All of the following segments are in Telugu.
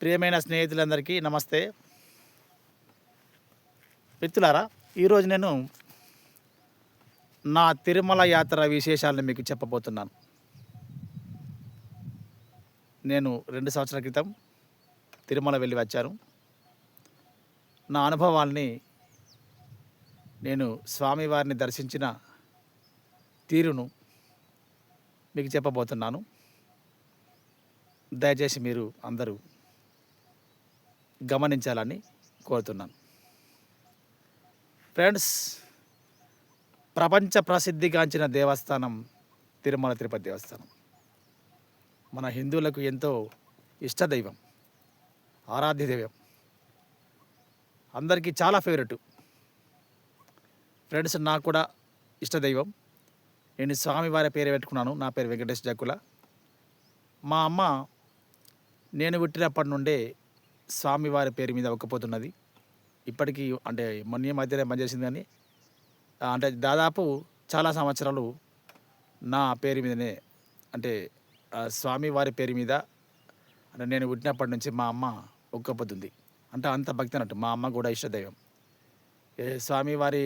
ప్రియమైన స్నేహితులందరికీ నమస్తే. మిత్రులారా ఈరోజు నేను నా తిరుమల యాత్ర విశేషాలను మీకు చెప్పబోతున్నాను. నేను రెండు సంవత్సరాల క్రితం తిరుమల వెళ్ళి వచ్చాను. నా అనుభవాల్ని నేను స్వామివారిని దర్శించిన తీరును మీకు చెప్పబోతున్నాను. దయచేసి మీరు అందరూ గమనించాలని కోరుతున్నాను. ఫ్రెండ్స్ ప్రపంచ ప్రసిద్ధిగాంచిన దేవస్థానం తిరుమల తిరుపతి దేవస్థానం. మన హిందువులకు ఎంతో ఇష్టదైవం ఆరాధ్య దైవం. అందరికీ చాలా ఫేవరెట్. ఫ్రెండ్స్ నాకు కూడా ఇష్టదైవం. నేను స్వామివారి పేరు పెట్టుకున్నాను నా పేరు వెంకటేష్ జక్కుల. మా అమ్మ నేను పుట్టినప్పటి నుండే స్వామివారి పేరు మీద ఒక్కపోతున్నది ఇప్పటికీ అంటే మొన్న మధ్యనే పనిచేసింది కానీ అంటే దాదాపు చాలా సంవత్సరాలు నా పేరు మీదనే అంటే స్వామివారి పేరు మీద అంటే నేను పుట్టినప్పటి నుంచి మా అమ్మ ఒక్కపోతుంది. అంటే అంత భక్తి అన్నట్టు మా అమ్మ కూడా ఇష్టదైవం ఏ స్వామివారి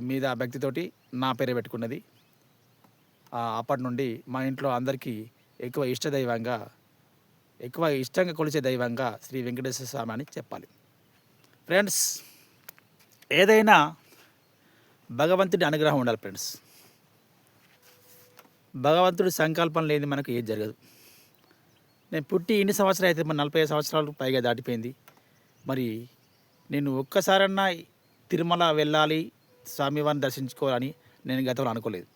మీద భక్తితోటి నా పేరే పెట్టుకున్నది. అప్పటి నుండి మా ఇంట్లో అందరికీ ఎక్కువ ఇష్టదైవంగా ఎక్కువ ఇష్టంగా కొలిచే దైవంగా శ్రీ వెంకటేశ్వర స్వామి అని చెప్పాలి. ఫ్రెండ్స్ ఏదైనా భగవంతుడి అనుగ్రహం ఉండాలి ఫ్రెండ్స్ భగవంతుడి సంకల్పం లేని మనకు ఏది జరగదు. నేను పుట్టి ఇన్ని సంవత్సరాలు అయితే మరి నలభై ఐదు సంవత్సరాలు పైగా దాటిపోయింది. మరి నేను ఒక్కసారన్నా తిరుమల వెళ్ళాలి స్వామివారిని దర్శించుకోవాలని నేను గతంలో అనుకోలేదు.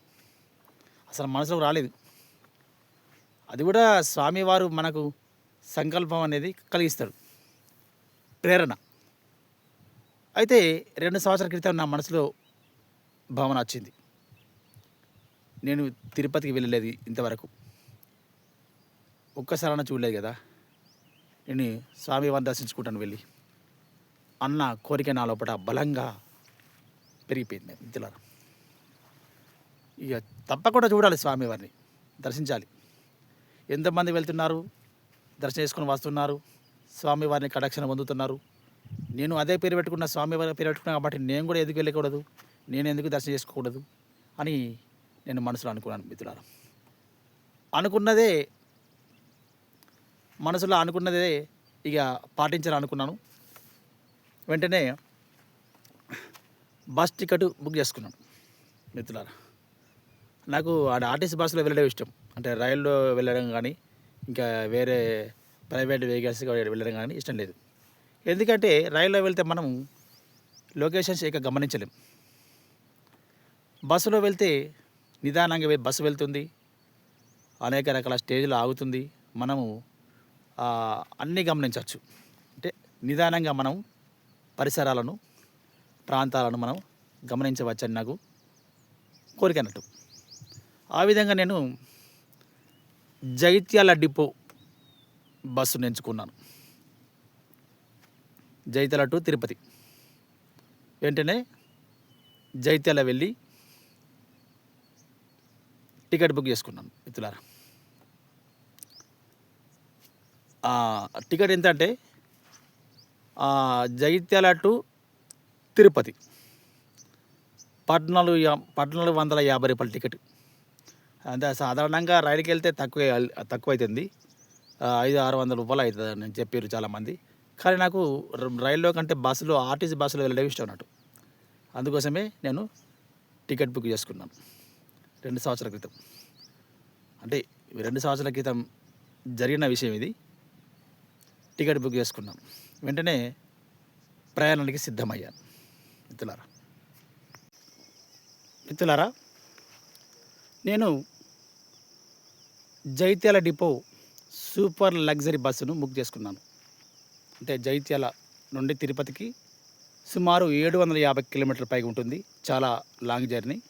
అసలు మనసులో రాలేదు. అది కూడా స్వామివారు మనకు సంకల్పం అనేది కలిగిస్తాడు. ప్రేరణ. అయితే రెండు సంవత్సరాల క్రితం నా మనసులో భావన వచ్చింది. నేను తిరుపతికి వెళ్ళలేదు ఇంతవరకు. ఒక్కసారైనా చూడలేదు కదా. నేను స్వామివారిని దర్శించుకుంటాను వెళ్ళి. అన్న కోరిక నా లోపల బలంగా పెరిగిపోయింది మిత్రులారా ఇక తప్పకుండా చూడాలి స్వామివారిని. దర్శించాలి. ఎంతమంది వెళ్తున్నారు? దర్శనం చేసుకుని వస్తున్నారు. స్వామివారిని కటాక్షణ పొందుతున్నారు. నేను అదే పేరు పెట్టుకున్న స్వామివారి పేరు పెట్టుకున్నాను కాబట్టి నేను కూడా ఎందుకు వెళ్ళకూడదు? నేను ఎందుకు దర్శనం చేసుకోకూడదు? అని నేను మనసులో అనుకున్నాను మిత్రులారా. అనుకున్నదే మనసులో అనుకున్నదే ఇక పాటించాలనుకున్నాను. వెంటనే బస్ టికెట్ బుక్ చేసుకున్నాను మిత్రులారా. నాకు ఆడ ఆర్టీసీ బస్సులో వెళ్ళడం ఇష్టం. అంటే రైల్లో వెళ్ళడం కానీ ఇంకా వేరే ప్రైవేట్ వెహికల్స్ వెళ్ళడం కానీ ఇష్టం లేదు. ఎందుకంటే రైల్లో వెళ్తే మనం లొకేషన్స్ ఇక గమనించలేం. బస్సులో వెళ్తే నిదానంగా బస్సు వెళ్తుంది. అనేక రకాల స్టేజ్లు ఆగుతుంది. మనము అన్నీ గమనించవచ్చు. అంటే నిదానంగా మనం పరిసరాలను ప్రాంతాలను మనం గమనించవచ్చని నాకు కోరిక అన్నట్టు. ఆ విధంగా నేను జైత్యాల డిపో బస్సును ఎంచుకున్నాను జైత్యాల టు తిరుపతి. వెంటనే జైత్యాల వెళ్ళి టికెట్ బుక్ చేసుకున్నాను మిత్రులారా. టికెట్ ఎంత అంటే జైత్యాల టు తిరుపతి. పద్నాలుగు యా- పద్నాలుగు వందల యాభై రూపాయల టికెట్. అంటే సాధారణంగా రైలుకి వెళ్తే తక్కువ తక్కువ అవుతుంది ఐదు ఆరు వందల రూపాయలు అవుతుంది అని చెప్పారు చాలామంది. కానీ నాకు రైల్లో కంటే బస్సులో ఆర్టీసీ బస్సులో వెళ్ళడం ఇష్టం అన్నట్టు. అందుకోసమే నేను టికెట్ బుక్ చేసుకున్నాను. రెండు సంవత్సరాల క్రితం. అంటే రెండు సంవత్సరాల క్రితం జరిగిన విషయం ఇది. టికెట్ బుక్ చేసుకున్నాను వెంటనే ప్రయాణానికి సిద్ధమయ్యాను మిత్రులారా. మిత్రులారా నేను జైత్యాల డిపో సూపర్ లగ్జరీ బస్సును బుక్ చేసుకున్నాను. అంటే జైత్యాల నుండి తిరుపతికి సుమారు ఏడు వందల యాభై కిలోమీటర్ల పైగా ఉంటుంది. చాలా లాంగ్ జర్నీ.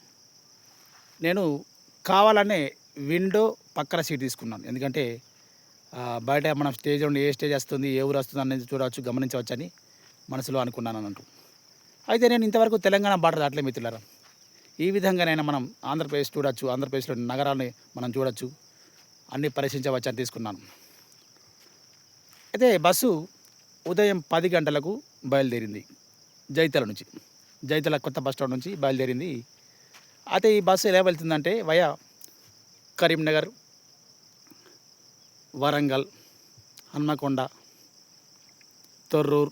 నేను కావాలనే విండో పక్కన సీట్ తీసుకున్నాను. ఎందుకంటే బయట మనం స్టేజ్ నుండి ఏ స్టేజ్ వస్తుంది ఏ ఊరు వస్తుంది అనేది చూడవచ్చు గమనించవచ్చు అని మనసులో అనుకున్నాను అన్నట్టు. అయితే నేను ఇంతవరకు తెలంగాణ బార్డర్ దాటలే మిత్రులారా. ఈ విధంగానైనా మనం ఆంధ్రప్రదేశ్ చూడొచ్చు ఆంధ్రప్రదేశ్లో నగరాన్ని మనం చూడొచ్చు. అన్నీ పరీక్షించవచ్చు అని తీసుకున్నాను. అయితే బస్సు ఉదయం పది గంటలకు బయలుదేరింది జైతల నుంచి. జైతల కొత్త బస్ స్టాండ్ నుంచి బయలుదేరింది. అయితే ఈ బస్సు ఎలా వెళ్తుందంటే వయా కరీంనగర్ వరంగల్ హన్మకొండ తొర్రూర్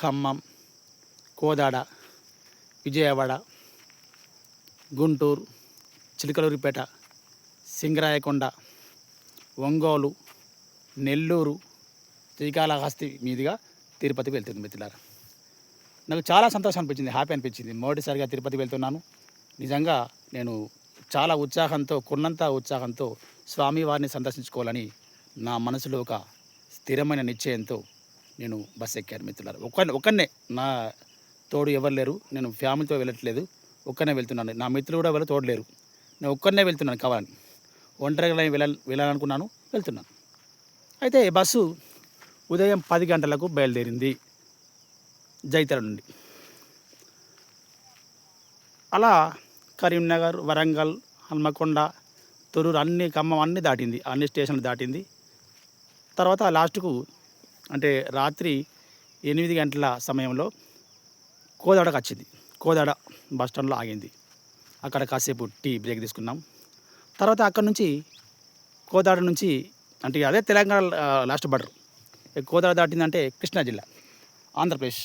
ఖమ్మం కోదాడ విజయవాడ గుంటూరు చిలకలూరిపేట సింగరాయకొండ ఒంగోలు నెల్లూరు శ్రీకాళహస్తి మీదుగా తిరుపతి వెళ్తుంది మిత్రులారా. నాకు చాలా సంతోషం అనిపించింది హ్యాపీ అనిపించింది. మొదటిసారిగా తిరుపతి వెళ్తున్నాను. నిజంగా నేను చాలా ఉత్సాహంతో కొన్నంత ఉత్సాహంతో స్వామివారిని సందర్శించుకోవాలని నా మనసులో ఒక స్థిరమైన నిశ్చయంతో నేను బస్ ఎక్కాను మిత్రులారు. ఒక ఒక్కనే నా తోడు ఎవరు లేరు. నేను ఫ్యామిలీతో వెళ్ళట్లేదు. ఒక్కనే వెళ్తున్నాను. నా మిత్రులు కూడా ఎవరు తోడు లేరు. నేను ఒక్కనే వెళ్తున్నాను కావాలని ఒంటరిగా వెళ్ళ వెళ్ళాలనుకున్నాను వెళ్తున్నాను. అయితే బస్సు ఉదయం పది గంటలకు బయలుదేరింది జైతల నుండి. అలా కరీంనగర్ వరంగల్ హన్మకొండ తొరూరు అన్ని ఖమ్మం అన్ని దాటింది అన్ని స్టేషన్లు దాటింది. తర్వాత లాస్ట్కు అంటే రాత్రి ఎనిమిది గంటల సమయంలో కోదాడకు వచ్చింది. కోదాడ బస్ స్టాండ్లో ఆగింది. అక్కడ కాసేపు టీ బ్రేక్ తీసుకున్నాం. తర్వాత అక్కడ నుంచి కోదాడ నుంచి అంటే అదే తెలంగాణ లాస్ట్ బార్డర్ కోదాడ దాటిందంటే కృష్ణా జిల్లా ఆంధ్రప్రదేశ్.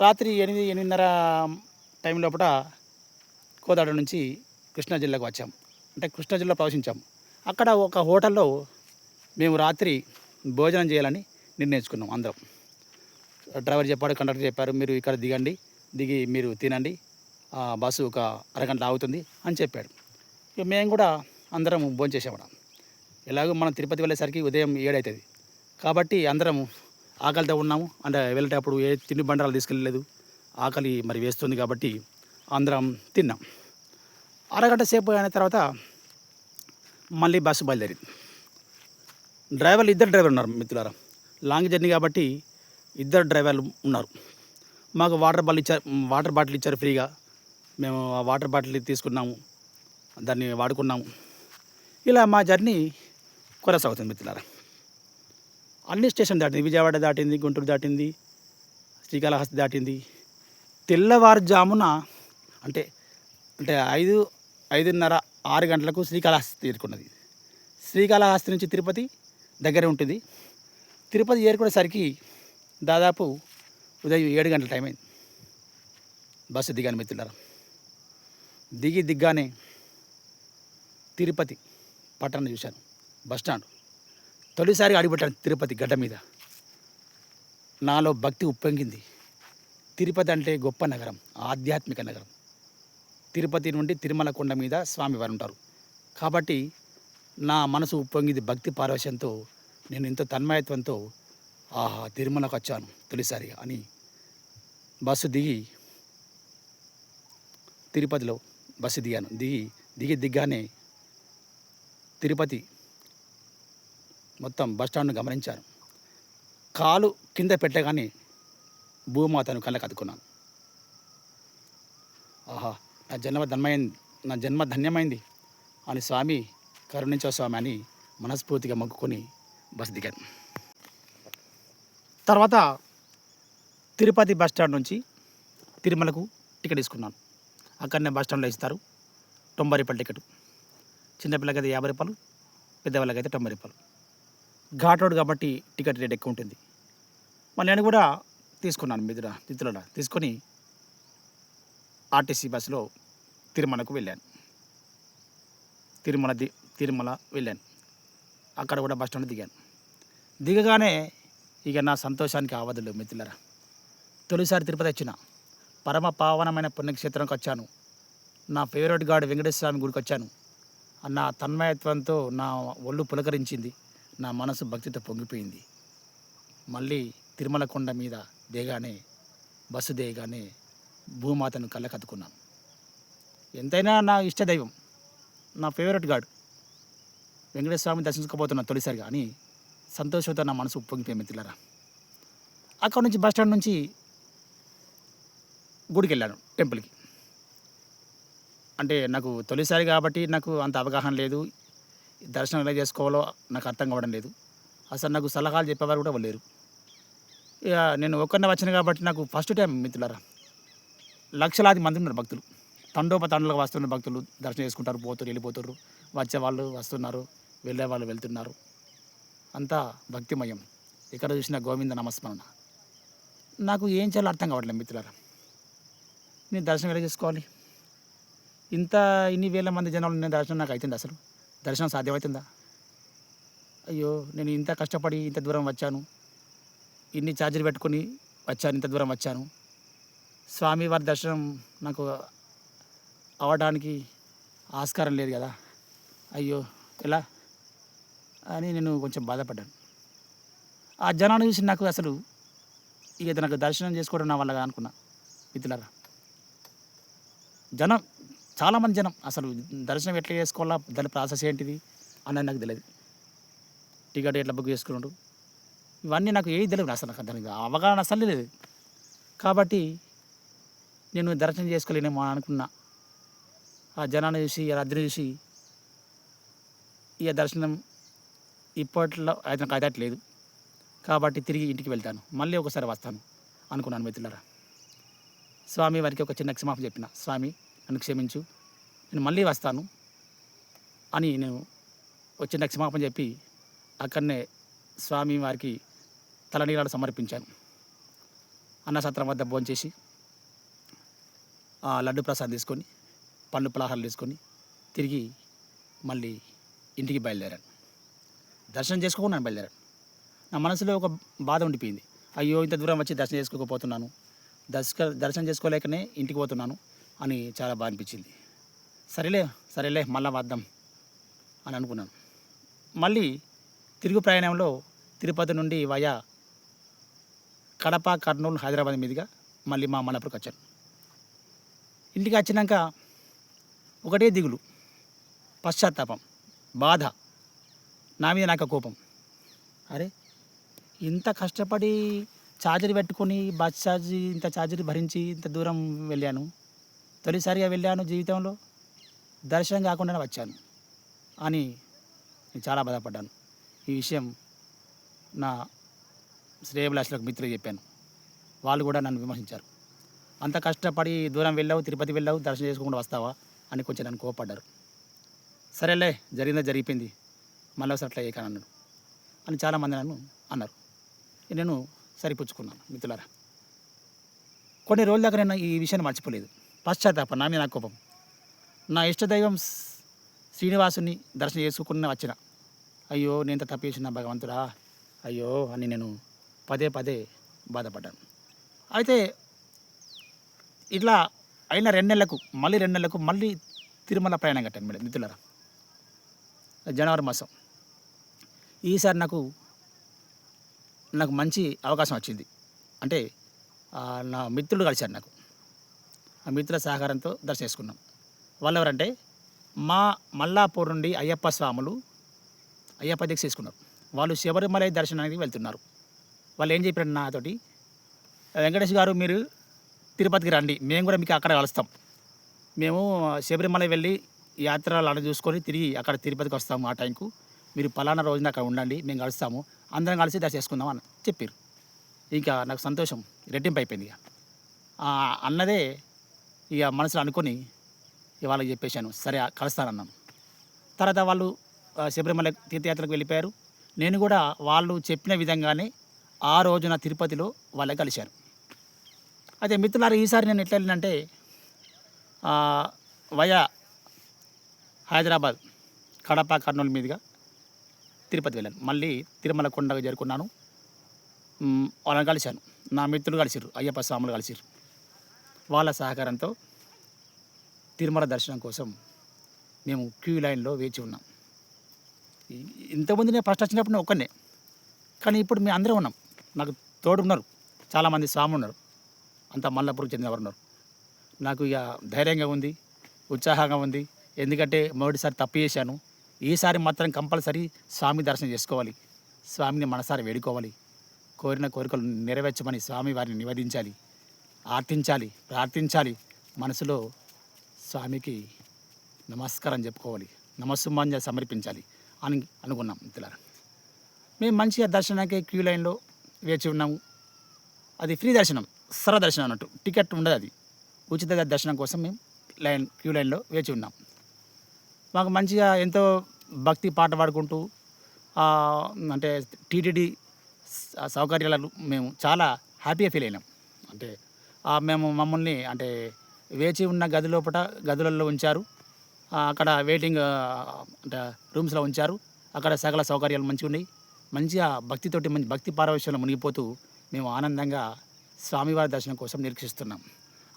రాత్రి ఎనిమిది ఎనిమిదిన్నర టైం లోపల కోదాడ నుంచి కృష్ణా జిల్లాకు వచ్చాం. అంటే కృష్ణా జిల్లా ప్రవేశించాం. అక్కడ ఒక హోటల్లో మేము రాత్రి భోజనం చేయాలని నిర్ణయించుకున్నాం అందరం. డ్రైవర్ చెప్పాడు కండక్టర్ చెప్పారు మీరు ఇక్కడ దిగండి దిగి మీరు తినండి. ఆ బస్సు ఒక అరగంట ఆగుతుంది అని చెప్పాడు. ఇక మేము కూడా అందరం భోంచేసామడం ఎలాగో మనం తిరుపతి వెళ్ళేసరికి ఉదయం ఏడవుతుంది కాబట్టి అందరం ఆకలితో ఉన్నాము. అంటే వెళ్ళేటప్పుడు ఏ తిండి బండాలు తీసుకెళ్ళలేదు. ఆకలి మరి వేస్తుంది కాబట్టి అందరం తిన్నాం. అరగంట సేపు అయిన తర్వాత మళ్ళీ బస్సు బయలుదేరింది. డ్రైవర్లు ఇద్దరు డ్రైవర్లు ఉన్నారు మిత్రులారా. లాంగ్ జర్నీ కాబట్టి ఇద్దరు డ్రైవర్లు ఉన్నారు. మాకు వాటర్ బాటిల్ ఇచ్చారు వాటర్ బాటిల్ ఇచ్చారు ఫ్రీగా. మేము ఆ వాటర్ బాటిల్ తీసుకున్నాము. దాన్ని వాడుకున్నాము. ఇలా మా జర్నీ కొనసాగుతుంది మిత్రులారా. అన్ని స్టేషన్ దాటింది. విజయవాడ దాటింది గుంటూరు దాటింది శ్రీకాళహస్తి దాటింది. తెల్లవారుజామున అంటే అంటే ఐదు ఐదున్నర ఆరు గంటలకు శ్రీకాళహస్తి చేరుకున్నది. శ్రీకాళహస్తి నుంచి తిరుపతి దగ్గరే ఉంటుంది. తిరుపతి చేరుకునేసరికి దాదాపు ఉదయం ఏడు గంటల టైం అయింది. బస్సు దిగాను మిత్రులారా. దిగి దిగ్గానే తిరుపతి పట్టణం చూశాను. Bus stand. తొలిసారి అడిగిపెట్టాను తిరుపతి గడ్డ మీద. నాలో భక్తి ఉప్పొంగింది. తిరుపతి అంటే గొప్ప నగరం ఆధ్యాత్మిక నగరం. తిరుపతి నుండి తిరుమల కొండ మీద స్వామివారు ఉంటారు. కాబట్టి నా మనసు ఉప్పొంగింది భక్తి పారవశ్యంతో నేను ఎంతో తన్మయత్వంతో ఆహా తిరుమలకు వచ్చాను తొలిసారిగా అని బస్సు దిగి తిరుపతిలో బస్సు దిగాను. దిగి దిగి దిగ్గానే తిరుపతి మొత్తం బస్ స్టాండ్ను గమనించాను కాలు కింద పెట్టగానే భూమాతను కళ్ళకు అతుకున్నాను ఆహా నా జన్మ ధన్మైంది నా జన్మ ధన్యమైంది అని స్వామి కరుణించో స్వామి అని మనస్ఫూర్తిగా మొక్కుకొని బస్ దిగాను. తర్వాత తిరుపతి బస్ స్టాండ్ నుంచి తిరుమలకు టికెట్ తీసుకున్నాను. అక్కడనే బస్ స్టాండ్లో ఇస్తారు. తొంభై రూపాయల టికెట్. చిన్నపిల్లకి అయితే యాభై రూపాయలు పెద్దవాళ్ళకి అయితే తొంభై రూపాయలు. ఘాట్ రోడ్ కాబట్టి టికెట్ రేట్ ఎక్కువ ఉంటుంది. మళ్ళీ నేను కూడా తీసుకున్నాను మిత్రుల మిత్రుల తీసుకొని ఆర్టీసీ బస్సులో తిరుమలకు వెళ్ళాను. తిరుమల ది తిరుమల వెళ్ళాను. అక్కడ కూడా బస్ స్టాండ్ దిగాను. దిగగానే ఇక నా సంతోషానికి ఆవదులు మిత్రులరా. తొలిసారి తిరుపతి వచ్చిన పరమ పావనమైన పుణ్యక్షేత్రంకి వచ్చాను. నా ఫేవరెట్ గాడ్ వెంకటేశ్వర స్వామి గుడికి వచ్చాను. నా తన్మయత్వంతో నా ఒళ్ళు పులకరించింది. నా మనసు భక్తితో పొంగిపోయింది. మళ్ళీ తిరుమల కొండ మీద దేగానే బస్సు దేగానే భూమాతను కళ్ళకత్తుకున్నాను ఎంతైనా నా ఇష్ట దైవం నా ఫేవరెట్ గాడ్. వెంకటేశ్వర స్వామిని దర్శించుకోబోతున్నా తొలిసారిగా అని సంతోషంతో నా మనసు ఉప్పొంగిపోయి మిత్రులారా అక్కడ నుంచి బస్ స్టాండ్ నుంచి గుడికి వెళ్ళాను టెంపుల్కి. అంటే నాకు తొలిసారి కాబట్టి నాకు అంత అవగాహన లేదు. దర్శనం ఎలా చేసుకోవాలో నాకు అర్థం కావడం లేదు. అసలు నాకు సలహాలు చెప్పేవారు కూడా లేరు. ఇక నేను ఒక్కరిని వచ్చాను కాబట్టి నాకు ఫస్ట్ టైం మిత్రులరా. లక్షలాది మంది ఉన్నారు భక్తులు. తండోపతండలుగా వస్తున్న భక్తులు దర్శనం చేసుకుంటారు పోతారు వెళ్ళిపోతారు. వచ్చే వాళ్ళు వస్తున్నారు వెళ్ళే వాళ్ళు వెళ్తున్నారు. అంతా భక్తిమయం. ఇక్కడ చూసిన గోవింద నమస్మరణ. నాకు ఏం చేయాలో అర్థం కావట్లేదు మిత్రులారా. నేను దర్శనం ఎలా చేసుకోవాలి? ఇంత ఇన్ని వేల మంది జనాలు నేను దర్శనం నాకు అవుతుంది అసలు? దర్శనం సాధ్యమవుతుందా? అయ్యో నేను ఇంత కష్టపడి ఇంత దూరం వచ్చాను. ఇన్ని ఛార్జీలు పెట్టుకొని వచ్చాను ఇంత దూరం వచ్చాను. స్వామి వారి దర్శనం నాకు అవడానికి ఆస్కారం లేదు కదా. అయ్యో ఎలా? అని నేను కొంచెం బాధపడ్డాను. ఆ జనాన్ని చూసి నాకు అసలు ఇక నాకు దర్శనం చేసుకోవడం నా వల్ల అనుకున్నా మిత్రులరా జనం చాలామంది జనం అసలు దర్శనం ఎట్లా చేసుకోవాలా దాని ప్రాసెస్ ఏంటిది అన్నది నాకు తెలియదు టికెట్ ఎట్లా బుక్ చేసుకున్నాడు? ఇవన్నీ నాకు ఏది తెలియదు అసలు నాకు దానికి అవగాహన అసలు లేదు. కాబట్టి నేను దర్శనం చేసుకోలేనేమో అనుకున్నా. ఆ జనాన్ని చూసి రద్దని రద్దీని చూసి ఇక దర్శనం ఇప్పట్లో అయితే నాకు అదట్లేదు కాబట్టి తిరిగి ఇంటికి వెళ్తాను. మళ్ళీ ఒకసారి వస్తాను అనుకున్నాను మిత్రులరా. స్వామి వారికి ఒక చిన్న క్షమాపణ చెప్పిన. స్వామి నన్ను క్షమించు. నేను మళ్ళీ వస్తాను అని నేను వచ్చిన క్షమాపణ చెప్పి అక్కడనే స్వామి వారికి తలనీలాలు సమర్పించాను. అన్నసత్రం వద్ద భోంచేసి ఆ లడ్డు ప్రసాదం తీసుకొని పండ్లు పలహారాలు తీసుకొని తిరిగి మళ్ళీ ఇంటికి బయలుదేరాను. దర్శనం చేసుకోకుండా నేను బయలుదేరాను. నా మనసులో ఒక బాధ ఉండిపోయింది. అయ్యో ఇంత దూరం వచ్చి దర్శనం చేసుకోకపోతున్నాను. దర్శక దర్శనం చేసుకోలేకనే ఇంటికి పోతున్నాను. అని చాలా బాగా అనిపించింది. సరేలే సరేలే మళ్ళా వద్దాం అని అనుకున్నాను. మళ్ళీ తిరుగు ప్రయాణంలో తిరుపతి నుండి వయా కడప కర్నూలు హైదరాబాద్ మీదుగా మళ్ళీ మా మలపురికి వచ్చాను. ఇంటికి వచ్చినాక ఒకటే దిగులు పశ్చాత్తాపం బాధ. నా మీద నాకు కోపం. అరే ఇంత కష్టపడి ఛార్జర్ పెట్టుకొని బస్ ఛార్జీ ఇంత ఛార్జర్ భరించి ఇంత దూరం వెళ్ళాను. తొలిసారిగా వెళ్ళాను జీవితంలో. దర్శనం కాకుండానే వచ్చాను. అని నేను చాలా బాధపడ్డాను. ఈ విషయం నా శ్రేయభిలాషులకు మిత్రులు చెప్పాను. వాళ్ళు కూడా నన్ను విమర్శించారు. అంత కష్టపడి దూరం వెళ్ళావు తిరుపతి వెళ్ళావు దర్శనం చేసుకోకుండా వస్తావా? అని కొంచెం నన్ను కోపడ్డారు సరేలే జరిగిందా జరిగిపోయింది. మళ్ళీ ఒకసారి అట్లా చేయకని అన్నాడు. అని చాలామంది నన్ను అన్నారు. నేను సరిపుచ్చుకున్నాను మిత్రులారా. కొన్ని రోజుల దాకా నేను ఈ విషయాన్ని మర్చిపోలేదు. పశ్చాత్తాపం నా మీద నా కోపం. నా ఇష్టదైవం శ్రీనివాసుని దర్శనం చేసుకున్న వచ్చిన. అయ్యో నేను ఇంత తప్పు చేసిన భగవంతుడా? అయ్యో అని నేను పదే పదే బాధపడ్డాను. అయితే ఇట్లా అయిన రెండు నెలలకు మళ్ళీ రెండు నెలలకు మళ్ళీ తిరుమల ప్రయాణం కట్టాను మేడం మిత్రులారా. జనవరి మాసం. ఈసారి నాకు నాకు మంచి అవకాశం వచ్చింది. అంటే నా మిత్రుడు కలిశారు నాకు. మిత్రుల సహకారంతో దర్శించుకున్నాం. వాళ్ళు ఎవరంటే మా మల్లాపూర్ నుండి అయ్యప్ప స్వాములు అయ్యప్ప దీక్ష చేసుకున్నారు వాళ్ళు శబరిమలై దర్శనానికి వెళ్తున్నారు. వాళ్ళు ఏం చెప్పారు నాతోటి వెంకటేష్ గారు మీరు తిరుపతికి రండి మేము కూడా మీకు అక్కడ కలుస్తాం. మేము శబరిమల వెళ్ళి యాత్రలు అలా చూసుకొని తిరిగి అక్కడ తిరుపతికి వస్తాము ఆ టైంకు. మీరు పలానా రోజున అక్కడ ఉండండి మేము కలుస్తాము అందరం కలిసి దర్శించుకుందాం అని చెప్పారు. ఇంకా నాకు సంతోషం రెట్టింపు అయిపోయింది ఇక. అన్నదే ఇక మనసులో అనుకొని ఇవాళ వాళ్ళకి చెప్పేశాను. సరే కలుస్తానన్నాను తర్వాత వాళ్ళు శబరిమల తీర్థయాత్రకు వెళ్ళిపోయారు. నేను కూడా వాళ్ళు చెప్పిన విధంగానే ఆ రోజున తిరుపతిలో వాళ్ళకి కలిశాను అయితే మిత్రులారా ఈసారి నేను ఎట్లా వెళ్ళినంటే వయా హైదరాబాద్ కడప కర్నూలు మీదుగా తిరుపతి వెళ్ళాను. మళ్ళీ తిరుమల కొండకు చేరుకున్నాను. వాళ్ళని కలిశాను. నా మిత్రులు కలిసిర్రు అయ్యప్ప స్వాములు కలిసిర్రు. వాళ్ళ సహకారంతో తిరుమల దర్శనం కోసం మేము క్యూ లైన్లో వేచి ఉన్నాం. ఇంతకుముందు నేను ఫస్ట్ వచ్చినప్పుడు నేను ఒక్కనే కానీ ఇప్పుడు మేము అందరం ఉన్నాం. నాకు తోడు ఉన్నారు చాలామంది స్వామి ఉన్నారు అంతా మల్లపురకు చెందినవారు ఉన్నారు. నాకు ఇక ధైర్యంగా ఉంది ఉత్సాహంగా ఉంది. ఎందుకంటే మొదటిసారి తప్పు చేశాను. ఈసారి మాత్రం కంపల్సరీ స్వామి దర్శనం చేసుకోవాలి. స్వామిని మనసారి వేడుకోవాలి. కోరిన కోరికలు నెరవేర్చమని స్వామి వారిని నివేదించాలి. ఆర్తించాలి ప్రార్థించాలి. మనసులో స్వామికి నమస్కారం చెప్పుకోవాలి. నమస్సుమాన్య సమర్పించాలి అని అనుకున్నాం మిత్రులారా. మేము మంచిగా దర్శనానికి క్యూ లైన్లో వేచి ఉన్నాము. అది ఫ్రీ దర్శనం సర దర్శనం అన్నట్టు. టికెట్ ఉండదు అది. ఉచిత దర్శనం కోసం మేము లైన్ క్యూ లైన్లో వేచి ఉన్నాం. మాకు మంచిగా ఎంతో భక్తి పాట పాడుకుంటూ అంటే టీటీడీ సౌకర్యాలు మేము చాలా హ్యాపీగా ఫీల్ అయినాం. అంటే మేము మమ్మల్ని అంటే వేచి ఉన్న గది లోపల గదులలో ఉంచారు. అక్కడ వెయిటింగ్ అంటే రూమ్స్లో ఉంచారు. అక్కడ సకల సౌకర్యాలు మంచిగా ఉన్నాయి. మంచిగా భక్తితోటి మంచి భక్తి పారవశ్యంలో మునిగిపోతూ మేము ఆనందంగా స్వామివారి దర్శనం కోసం నిరీక్షిస్తున్నాం.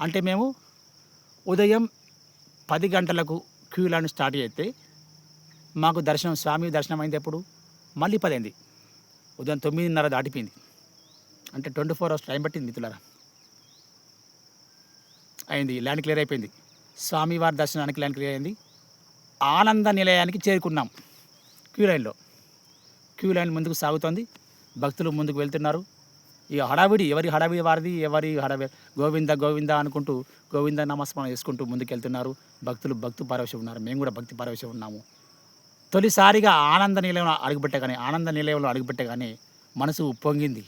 అంటే మేము ఉదయం పది గంటలకు క్యూ లైన్ స్టార్ట్ చేస్తే మాకు దర్శనం స్వామి దర్శనం అయింది ఎప్పుడు మళ్ళీ పదైంది ఉదయం తొమ్మిదిన్నర దాటిపోయింది. అంటే ట్వంటీ ఫోర్ అవర్స్ టైం పట్టింది మిత్రులారా. అయింది ల్యాండ్ క్లియర్ అయిపోయింది. స్వామివారి దర్శనానికి ల్యాండ్ క్లియర్ అయింది. ఆనంద నిలయానికి చేరుకున్నాం క్యూ లైన్లో. క్యూ లైన్ ముందుకు సాగుతోంది. భక్తులు ముందుకు వెళ్తున్నారు. ఈ హడావిడి ఎవరి హడావిడి వారిది? ఎవరి హడావి? గోవింద గోవింద అనుకుంటూ గోవింద నామస్మరణ చేసుకుంటూ ముందుకు వెళ్తున్నారు. భక్తులు భక్తి పారవశం ఉన్నారు. మేము కూడా భక్తి పారవశం ఉన్నాము. తొలిసారిగా ఆనంద నిలయంలో అడుగుపెట్టగానే ఆనంద నిలయంలో అడుగుపెట్టగానే మనసు ఉప్పొంగింది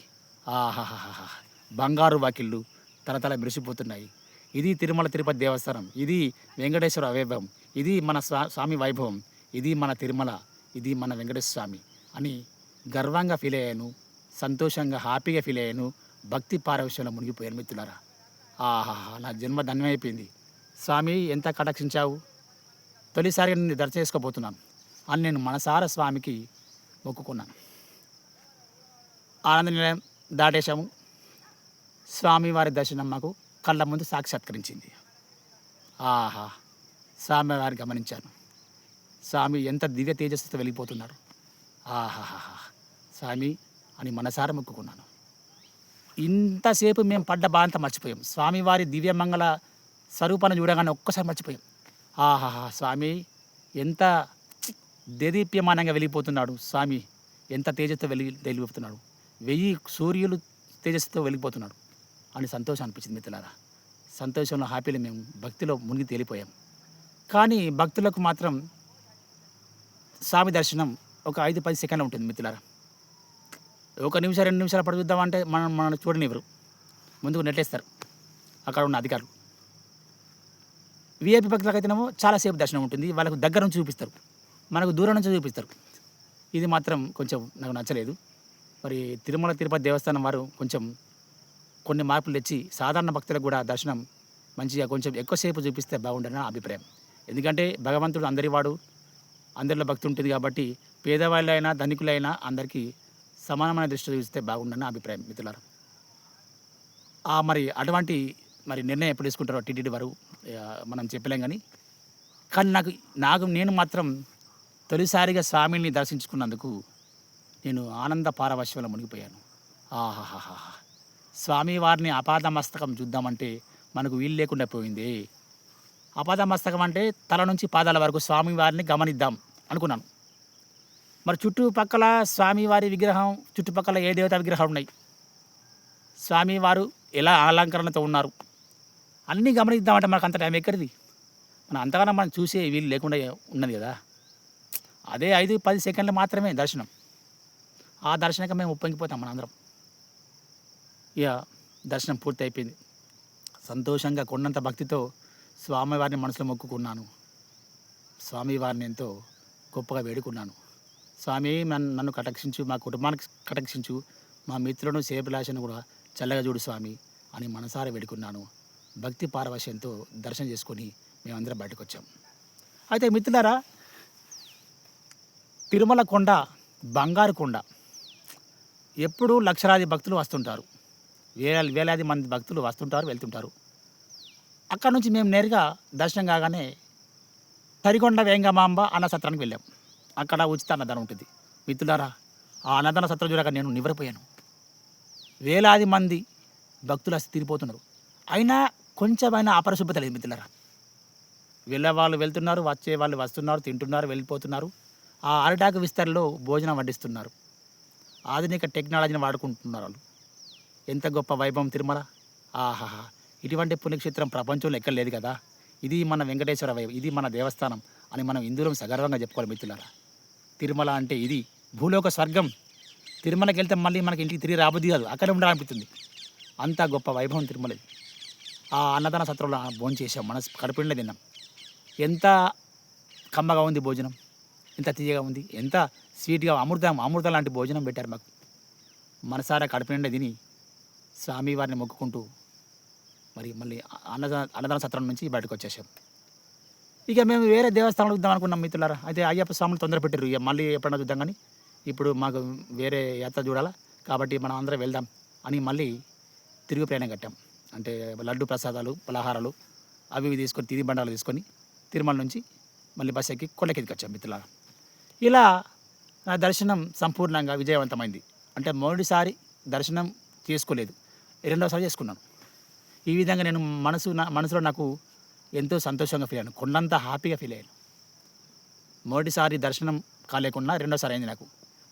ఆహాహాహా బంగారు వాకిళ్ళు తలతల మెరిసిపోతున్నాయి. ఇది తిరుమల తిరుపతి దేవస్థానం. ఇది వెంకటేశ్వర వైభవం ఇది మన స్వా స్వామి వైభవం. ఇది మన తిరుమల. ఇది మన వెంకటేశ్వర స్వామి అని గర్వంగా ఫీల్ అయ్యాను. సంతోషంగా హ్యాపీగా ఫీల్ అయ్యాను. భక్తి పారవశ్యంలో మునిగిపోయాను మిత్రులారా. ఆహాహా నా జన్మ ధన్యమైపోయింది. స్వామి ఎంత కటాక్షించావు? తొలిసారిగా నేను దర్శనం చేసుకోబోతున్నాను అని నేను మనసార స్వామికి మొక్కుకున్నాను. ఆనంద నిలయం దాటేశాము. స్వామివారి దర్శనం మాకు కళ్ళ ముందు సాక్షాత్కరించింది. ఆహా! స్వామివారి గమనించాను. స్వామి ఎంత దివ్య తేజస్సుతో వెళ్ళిపోతున్నారు ఆహాహా స్వామి అని మనసారా మొక్కుకున్నాను. ఇంతసేపు మేము పడ్డ బాధంతా మర్చిపోయాం. స్వామివారి దివ్యమంగళ స్వరూపాన్ని చూడగానే ఒక్కసారి మర్చిపోయాం. ఆహాహా! స్వామి ఎంత దేదీప్యమానంగా వెళ్ళిపోతున్నాడు స్వామి ఎంత తేజస్తో వెళ్ళి వెళ్ళిపోతున్నాడు వెయ్యి సూర్యులు తేజస్సుతో వెళ్ళిపోతున్నాడు అని సంతోషం అనిపించింది మిత్రులారా. సంతోషంలో హ్యాపీలో మేము భక్తిలో మునిగి తేలిపోయాం. కానీ భక్తులకు మాత్రం స్వామి దర్శనం ఒక ఐదు పది సెకండ్లు ఉంటుంది మిత్రులారా. ఒక నిమిషం రెండు నిమిషాలు పడు చూద్దామంటే మనం మనం చూడనివ్వరు. ముందుకు నెట్టేస్తారు. అక్కడ ఉన్న అధికారులు. విఐపి భక్తులకైతేనేమో చాలాసేపు దర్శనం ఉంటుంది. వాళ్ళకు దగ్గర నుంచి చూపిస్తారు. మనకు దూరం నుంచి చూపిస్తారు. ఇది మాత్రం కొంచెం నాకు నచ్చలేదు. మరి తిరుమల తిరుపతి దేవస్థానం వారు కొంచెం కొన్ని మార్పులు తెచ్చి సాధారణ భక్తులకు కూడా దర్శనం మంచిగా కొంచెం ఎక్కువసేపు చూపిస్తే బాగుండని నా అభిప్రాయం. ఎందుకంటే భగవంతుడు అందరి వాడు అందరిలో భక్తి ఉంటుంది కాబట్టి పేదవాళ్ళైనా ధనికులైనా అందరికీ సమానమైన దృష్టి చూపిస్తే బాగుండని అభిప్రాయం మిత్రులారా. మరి అటువంటి మరి నిర్ణయం ఎప్పుడు తీసుకుంటారో టీటీడీ వారు మనం చెప్పలేం కానీ కానీ నాకు నాకు నేను మాత్రం తొలిసారిగా స్వామిని దర్శించుకున్నందుకు నేను ఆనంద పారవశ్యంలో మునిగిపోయాను. ఆహాహాహా స్వామి వారిని చూద్దామంటే మనకు వీలు లేకుండా పోయింది. అపాదమస్తకం అంటే తల నుంచి పాదాల వరకు స్వామి వారిని గమనిద్దాం అనుకున్నాను. మరి చుట్టుపక్కల స్వామివారి విగ్రహం చుట్టుపక్కల ఏ దేవత విగ్రహాలు ఉన్నాయి? స్వామివారు ఎలా అలంకరణతో ఉన్నారు? అన్నీ గమనిద్దామంటే మనకు అంత టైం ఎక్కడిది? మనం అంతగానో మనం చూసే వీలు లేకుండా ఉన్నది కదా. అదే ఐదు పది సెకండ్లు మాత్రమే దర్శనం. ఆ దర్శనక మేము ఉప్పొంగిపోతాం మనందరం. ఇక దర్శనం పూర్తి అయిపోయింది సంతోషంగా కొండంత భక్తితో స్వామివారిని మనసులో మొక్కుకున్నాను. స్వామివారిని ఎంతో గొప్పగా వేడుకున్నాను. స్వామి నన్ను నన్ను కటాక్షించు మా కుటుంబానికి కటాక్షించు మా మిత్రులను సేపులాశను కూడా చల్లగా చూడు స్వామి అని మనసారా వేడుకున్నాను. భక్తి పారవశ్యంతో దర్శనం చేసుకొని మేమందరం బయటకు వచ్చాం. అయితే మిత్రులారా తిరుమల కొండ బంగారు కొండ. ఎప్పుడూ లక్షలాది భక్తులు వస్తుంటారు. వేల వేలాది మంది భక్తులు వస్తుంటారు వెళ్తుంటారు. అక్కడ నుంచి మేము నేరుగా దర్శనం కాగానే తరికొండ వేంగమాంబ అన్న సత్రానికి వెళ్ళాం. అక్కడ ఉచిత అన్నదానం ఉంటుంది. మిత్రులారా ఆ అన్నదాన సత్రం చూడక నేను నివ్వరిపోయాను. వేలాది మంది భక్తులు తిరిగిపోతున్నారు. అయినా కొంచెమైనా అపరిశుభ్రత లేదు మిత్రులారా. వెళ్ళే వాళ్ళు వెళ్తున్నారు వచ్చే వాళ్ళు వస్తున్నారు తింటున్నారు వెళ్ళిపోతున్నారు. ఆ అరిటాకు విస్తరణలో భోజనం వడ్డిస్తున్నారు. ఆధునిక టెక్నాలజీని వాడుకుంటున్నారు వాళ్ళు. ఎంత గొప్ప వైభవం తిరుమల? ఆహాహా. ఇటువంటి పుణ్యక్షేత్రం ప్రపంచంలో ఎక్కడ లేదు కదా. ఇది మన వెంకటేశ్వర వైభవం ఇది మన దేవస్థానం అని మనం ఇందులో సగర్వంగా చెప్పుకోవాలి మిత్రులారా. తిరుమల అంటే ఇది భూలోక స్వర్గం. తిరుమలకి వెళ్తే మళ్ళీ మనకి ఇంటికి తిరిగి రాబుద్ది కాదు. అక్కడే ఉండాలనిపిస్తుంది. అంత గొప్ప వైభవం తిరుమలది. ఆ అన్నదాన సత్రంలో భోజనం చేసాం మన కడుపుండే తిన్నాం. ఎంత కమ్మగా ఉంది భోజనం. ఎంత తీయగా ఉంది. ఎంత స్వీట్గా అమృతం అమృతం లాంటి భోజనం పెట్టారు మాకు. మనసారా కడుపు నిండా తిని స్వామివారిని మొక్కుకుంటూ మరి మళ్ళీ అన్నదాన అన్నదాన సత్రం నుంచి బయటకు వచ్చేసాం. ఇక మేము వేరే దేవస్థానం చూద్దాం అనుకున్నాం మిత్రులారా. అయితే అయ్యప్ప స్వాములు తొందర పెట్టారు ఇక మళ్ళీ ఎప్పుడైనా చూద్దాం కానీ ఇప్పుడు మాకు వేరే యాత్ర చూడాలా? కాబట్టి మనం అందరం వెళ్దాం అని మళ్ళీ తిరుగు ప్రయాణం కట్టాం. అంటే లడ్డు ప్రసాదాలు పలహారాలు అవి ఇవి తీసుకొని తిరిగి బండాలు తీసుకొని తిరుమల నుంచి మళ్ళీ బస్ ఎక్కి కొండకెదికి వచ్చాం మిత్రులారా. ఇలా నా దర్శనం సంపూర్ణంగా విజయవంతమైంది. అంటే మొదటిసారి దర్శనం చేసుకోలేదు. రెండోసారి చేసుకున్నాను. ఈ విధంగా నేను మనసు నా మనసులో నాకు ఎంతో సంతోషంగా ఫీల్ అయ్యాను. కొండంత హ్యాపీగా ఫీల్ అయ్యాను. మొదటిసారి దర్శనం కాలేకుండా రెండోసారి అయింది నాకు.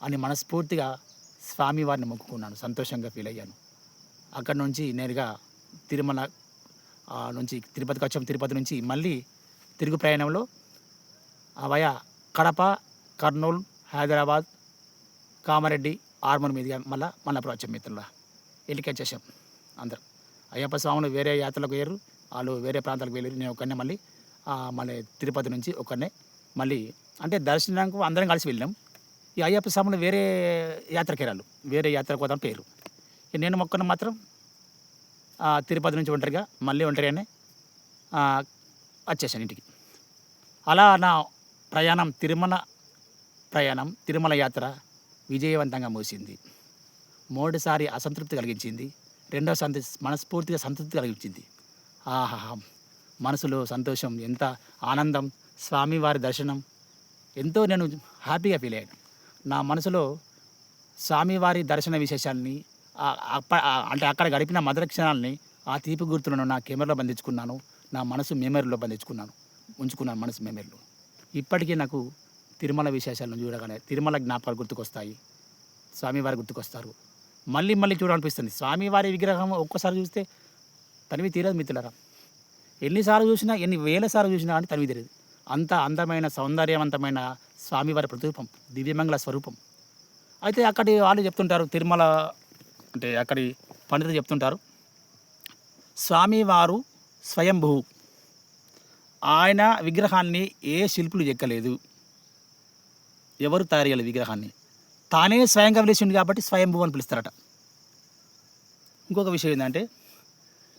అని మనస్ఫూర్తిగా స్వామివారిని మొక్కుకున్నాను. సంతోషంగా ఫీల్ అయ్యాను. అక్కడ నుంచి నేరుగా తిరుమల నుంచి తిరుపతికి వచ్చాం. తిరుపతి నుంచి మళ్ళీ తిరుగు ప్రయాణంలో ఆ కడప కర్నూలు హైదరాబాద్ కామారెడ్డి ఆర్మూర్ మీదుగా మళ్ళా మళ్ళీ వచ్చాం మిత్రుల ఇంటికి వచ్చేసాం అందరు. అయ్యప్ప స్వాములు వేరే యాత్రలకు వేరు వాళ్ళు వేరే ప్రాంతాలకు వెళ్ళారు. నేను ఒక్కనే మళ్ళీ మళ్ళీ తిరుపతి నుంచి ఒక్కనే మళ్ళీ అంటే దర్శనానికి అందరం కలిసి వెళ్ళాం. ఈ అయ్యప్ప స్వాములు వేరే యాత్రకి వెళ్ళాలి వేరే యాత్రకు పోదాం పేరు. నేను మొక్కను మాత్రం తిరుపతి నుంచి ఒంటరిగా మళ్ళీ ఒంటరిగానే వచ్చేసాను ఇంటికి. అలా నా ప్రయాణం తిరుమల ప్రయాణం తిరుమల యాత్ర విజయవంతంగా ముగిసింది. మూడుసారి అసంతృప్తి కలిగించింది. రెండో సంత మనస్ఫూర్తిగా సంతృప్తి కలిగించింది. ఆహా మనసులో సంతోషం ఎంత ఆనందం స్వామివారి దర్శనం. ఎంతో నేను హ్యాపీగా ఫీల్ అయ్యాను. నా మనసులో స్వామివారి దర్శన విశేషాలని అంటే అక్కడ గడిపిన మధుర క్షణాలని ఆ తీపి గుర్తులను నా కెమెరాలో బంధించుకున్నాను. నా మనసు మెమరీలో బంధించుకున్నాను. ఉంచుకున్నాను మనసు మెమరీలో. ఇప్పటికీ నాకు తిరుమల విశేషాలను చూడగానే తిరుమల జ్ఞాపకాలు గుర్తుకొస్తాయి. స్వామివారి గుర్తుకొస్తారు. మళ్ళీ మళ్ళీ చూడాలనిపిస్తుంది. స్వామివారి విగ్రహం ఒక్కసారి చూస్తే తనివి తీరదు మిత్రులరా. ఎన్నిసార్లు చూసినా ఎన్ని వేల సార్లు చూసినా కానీ తనివి తీరదు. అంత అందమైన సౌందర్యవంతమైన స్వామివారి ప్రతిరూపం దివ్యమంగళ స్వరూపం. అయితే అక్కడి వాళ్ళు చెప్తుంటారు తిరుమల అంటే అక్కడి పండితులు చెప్తుంటారు స్వామివారు స్వయంభూ. ఆయన విగ్రహాన్ని ఏ శిల్పులు ఎక్కలేదు. ఎవరు తయారు చేయాలి విగ్రహాన్ని? తానే స్వయంగా పిలిచిండు కాబట్టి స్వయంభూ అని పిలుస్తారట. ఇంకొక విషయం ఏంటంటే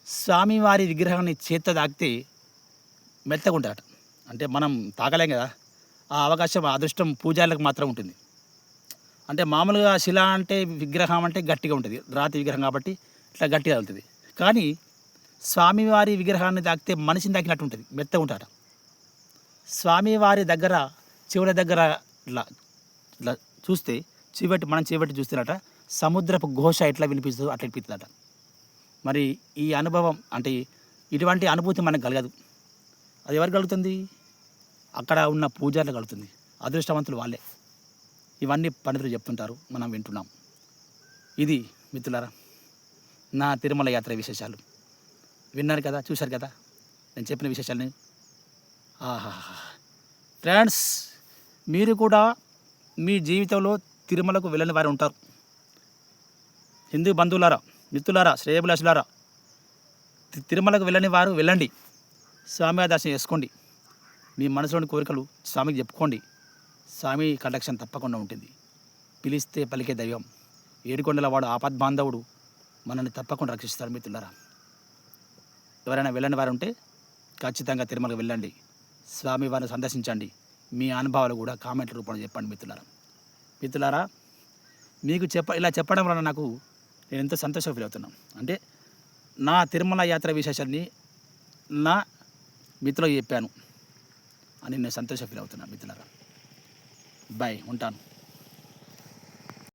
స్వామివారి విగ్రహాన్ని చేత తాకితే మెత్తగా అంటే మనం తాగలేం కదా ఆ అవకాశం అదృష్టం పూజారులకు మాత్రం ఉంటుంది. అంటే మామూలుగా శిల అంటే విగ్రహం అంటే గట్టిగా ఉంటుంది. రాతి విగ్రహం కాబట్టి ఇట్లా గట్టిగా ఉంటుంది కానీ స్వామివారి విగ్రహాన్ని తాకితే మనిషిని తాకినట్టు ఉంటుంది మెత్తగా ఉంటాట స్వామివారి దగ్గర చివరి దగ్గర ఇట్లా ఇట్లా చూస్తే చీవటి మనం చీవటి చూస్తున్నట సముద్రపు ఘోష ఎట్లా వినిపిస్తుందో అట్లా వినిపిస్తుందట. మరి ఈ అనుభవం అంటే ఇటువంటి అనుభూతి మనకు కలగదు. అది ఎవరు కలుగుతుంది? అక్కడ ఉన్న పూజారులు కలుగుతుంది. అదృష్టవంతులు వాళ్ళే. ఇవన్నీ పండితులు చెప్తుంటారు మనం వింటున్నాం. ఇది మిత్రులారా నా తిరుమల యాత్ర విశేషాలు. విన్నారు కదా చూశారు కదా? నేను చెప్పిన విశేషాలని. ఆహా ఫ్రెండ్స్ మీరు కూడా మీ జీవితంలో తిరుమలకు వెళ్ళని వారు ఉంటారు. హిందూ బంధువులారా మిత్రులారా శ్రేయభిలాషులారా తి- తిరుమలకు వెళ్ళని వారు వెళ్ళండి. స్వామి దర్శనం చేసుకోండి మీ మనసులోని కోరికలు స్వామికి చెప్పుకోండి. స్వామి కండక్షన్ తప్పకుండా ఉంటుంది. పిలిస్తే పలికే దైవం ఏడుకొండల వాడు ఆపద్బాంధవుడు మనల్ని తప్పకుండా రక్షిస్తారు మిత్రులారా. ఎవరైనా వెళ్ళని వారు ఉంటే ఖచ్చితంగా తిరుమలకు వెళ్ళండి. స్వామి వారిని సందర్శించండి. మీ అనుభవాలు కూడా కామెంట్ల రూపంలో చెప్పండి మిత్రులారా. మిత్రులారా మీకు చెప్ప ఇలా చెప్పడం వలన నాకు నేను ఎంతో సంతోషం ఫీల్ అవుతున్నాను అంటే నా తిరుమల యాత్ర విశేషాన్ని నా మిత్రులకు చెప్పాను అని నేను సంతోషం ఫీల్ అవుతున్నాను మిత్రులారా. బాయ్ ఉంటాను.